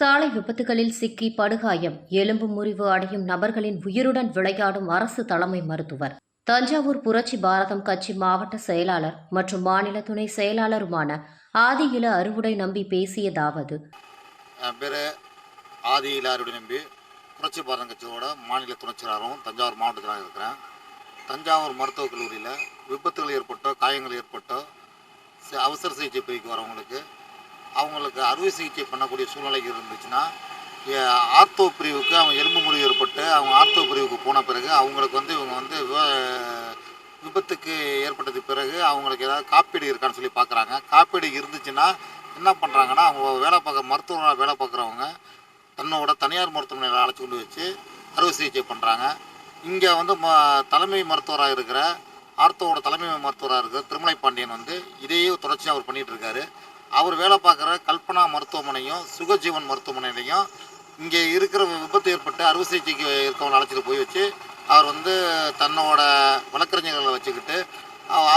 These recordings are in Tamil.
சாலை விபத்துகளில் சிக்கி படுகாயம் எலும்பு முறிவு அடையும் நபர்களின் உயிருடன் விளையாடும் அரசு தலைமை மருத்துவர். தஞ்சாவூர் புரட்சி பாரதம் கட்சி மாவட்ட செயலாளர் மற்றும் மாநில துணை செயலாளருமான ஆதி அறுவுடை நம்பி பேசியதாவது என் பேர் ஆதியில அறுவடை நம்பி புரட்சி பாரதம் கட்சியோட மாநில துணைச் செயலாளரும் தஞ்சாவூர் மாவட்டத்தில் இருக்கிறேன். தஞ்சாவூர் மருத்துவக் கல்லூரியில் விபத்துகள் ஏற்பட்டோ காயங்கள் ஏற்பட்டோ அவசர சிகிச்சை பிரிவுக்கு வரவங்களுக்கு அவங்களுக்கு அறுவை சிகிச்சை பண்ணக்கூடிய சூழ்நிலை இருந்துச்சுன்னா ஆர்த்தோ பிரிவுக்கு அவங்க எலும்பு முறிவு ஏற்பட்டு அவங்க ஆர்த்தோ பிரிவுக்கு போன பிறகு அவங்களுக்கு வந்து இவங்க வந்து விபத்துக்கு ஏற்பட்டது பிறகு அவங்களுக்கு ஏதாவது காப்பீடு இருக்கான்னு சொல்லி பார்க்குறாங்க காப்பீடு இருந்துச்சுன்னா என்ன பண்ணுறாங்கன்னா அவங்க வேலை பார்க்க மருத்துவராக வேலை பார்க்குறவங்க தன்னோட தனியார் மருத்துவமனையில் அழைச்சி கொண்டு வச்சு அறுவை சிகிச்சை பண்ணுறாங்க இங்கே வந்து ம தலைமை மருத்துவராக இருக்கிற ஆர்த்தோவோட தலைமை மருத்துவராக இருக்கிற திருமலை பாண்டியன் வந்து இதையே தொடர்ச்சியாக அவர் பண்ணிகிட்டு இருக்காரு. அவர் வேலை பார்க்குற கல்பனா மருத்துவமனையும் சுகஜீவன் மருத்துவமனையிலையும் இங்கே இருக்கிற விபத்து ஏற்பட்டு அறுவை சிகிச்சைக்கு இருக்கவங்க அழைச்சிட்டு போய் வச்சு அவர் வந்து தன்னோட வழக்கறிஞர்களை வச்சுக்கிட்டு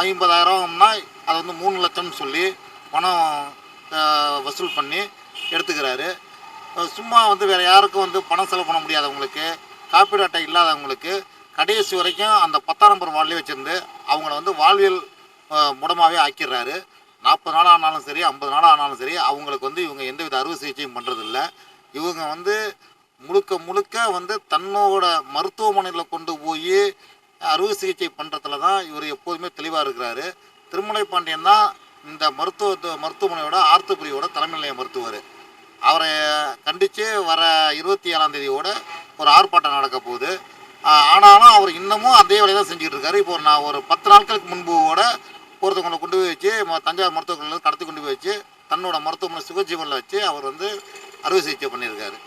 ஐம்பதாயிரம்னா அது வந்து மூணு லட்சம்னு சொல்லி பணம் வசூல் பண்ணி எடுத்துக்கிறாரு. சும்மா வந்து வேறு யாருக்கும் வந்து பணம் செலவு பண்ண முடியாதவங்களுக்கு காப்பீடு அட்டை இல்லாதவங்களுக்கு கடைசி வரைக்கும் அந்த பத்தாம் நம்பர் வார்டிலே வச்சுருந்து அவங்கள வந்து வாழ்வியல் முடமாகவே ஆக்கிடுறாரு. நாற்பது நாள் ஆனாலும் சரி ஐம்பது நாள் ஆனாலும் சரி அவங்களுக்கு வந்து இவங்க எந்தவித அறுவை சிகிச்சையும் பண்ணுறதில்ல இவங்க வந்து முழுக்க முழுக்க வந்து தன்னோட மருத்துவமனையில் கொண்டு போய் அறுவை சிகிச்சை பண்ணுறதுல தான் இவர் எப்போதுமே தெளிவாக இருக்கிறாரு. திருமலை பாண்டியன் தான் இந்த மருத்துவ மருத்துவமனையோட ஆர்த்தபுரியோட தலைமை நிலைய மருத்துவர். அவரை கண்டித்து வர இருபத்தி ஏழாம் தேதியோட ஒரு ஆர்ப்பாட்டம் நடக்க போகுது. ஆனாலும் அவர் இன்னமும் அதே வேலையை தான் செஞ்சுட்டு இருக்காரு. இப்போ நான் ஒரு பத்து நாட்களுக்கு முன்பு கூட ஒருத்தவங்களை கொண்டு போய் வச்சு ம- தஞ்சாவூர் மருத்துவமனையில் கடத்தி கொண்டு போய் வச்சு தன்னோட மருத்துவமனை சுகஜீவனில் வச்சு அவர் வந்து அறுவை சிகிச்சை பண்ணியிருக்காரு.